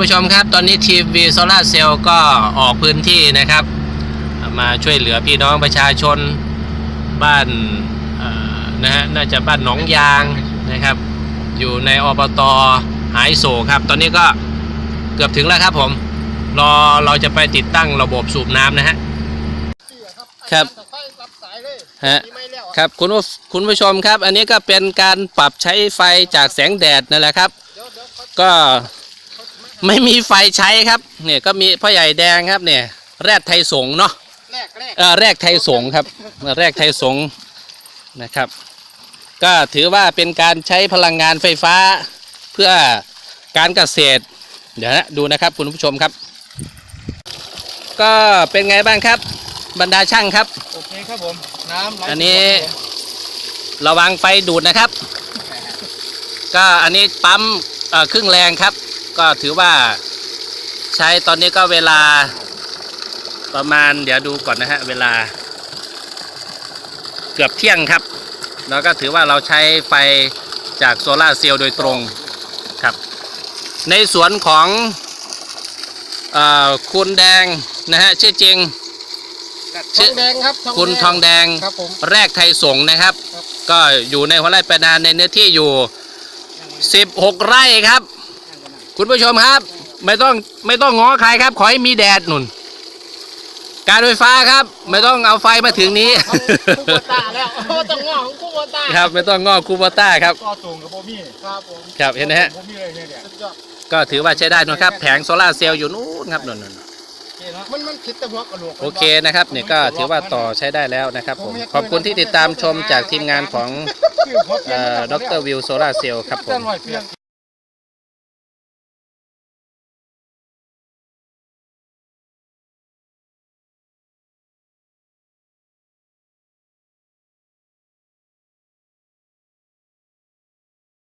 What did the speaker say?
ผู้ชมครับ ตอนนี้ทีมวีโซลาเซลล์ก็ออกพื้นที่นะครับ มาช่วยเหลือพี่น้องประชาชนบ้านนะฮะน่าจะบ้านหนองยางนะครับ อยู่ในอบตหายโศกครับ ตอนนี้ก็เกือบถึงแล้วครับผมรอเราจะไปติดตั้งระบบสูบน้ำนะฮะครับฮะครับคุณผู้คุณผู้ชมครับ อันนี้ก็เป็นการปรับใช้ไฟจากแสงแดดนั่นแหละครับ ก็ ไม่มีไฟใช้ครับ เนี่ยก็มีพ่อใหญ่แดงครับเนี่ย แรดไทยสงฆ์เนาะแรกแรกเออแรกไทยสงฆ์ครับแรกไทยสงฆ์นะครับ ก็ถือว่าเป็นการใช้พลังงานไฟฟ้าเพื่อการเกษตร เดี๋ยวนะดูนะครับคุณผู้ชมครับ ก็เป็นไงบ้างครับ บรรดาช่างครับ โอเคครับผม น้ำไหลอันนี้ระวังไฟดูดนะครับ ก็อันนี้ปั๊มเอ่อครึ่งแรงครับ ก็ถือว่าใช้ตอนนี้ก็เวลาประมาณเดี๋ยวดูก่อนนะฮะ เวลา เกือบเที่ยงครับ แล้วก็ถือว่าเราใช้ไฟจากโซลาร์เซลล์โดยตรงครับ ในสวนของเออคุณแดงนะฮะชื่อจริงทองแดงครับคุณทองแดงครับผมแรกไทยสงฆ์นะครับครับ ก็อยู่ในหัวไร่ประดานในเนื้อที่อยู่ 16 ไร่ครับ คุณผู้ชมครับ ไม่ต้องไม่ต้องง้อใครครับ ขอให้มีแดดหนุนการไฟฟ้าครับ ไม่ต้องเอาไฟมาถึงนี้เอาคูโบต้าแล้วโอ้ต้องงอของคูโบต้าครับ ไม่ต้องง้อคูโบต้าครับก็สูงกับโบมี่ครับผมครับเห็นไหมฮะโบมี่เลยเนี่ยเนี่ยสุดยอดก็ถือว่าใช้ได้นะครับ แผงโซลาร์เซลล์อยู่นู้นครับนู่นนู่นโอเคเนาะมันมันคิดแต่หัวกระโหลกโอเคนะครับเนี่ยก็ถือว่าต่อใช้ได้แล้วนะครับผมขอบคุณที่ติดตามชมจากทีมงานของคือหัวเปลี่ยนดรวิวโซลาร์เซลล์ครับผมร้อยเปลี่ยน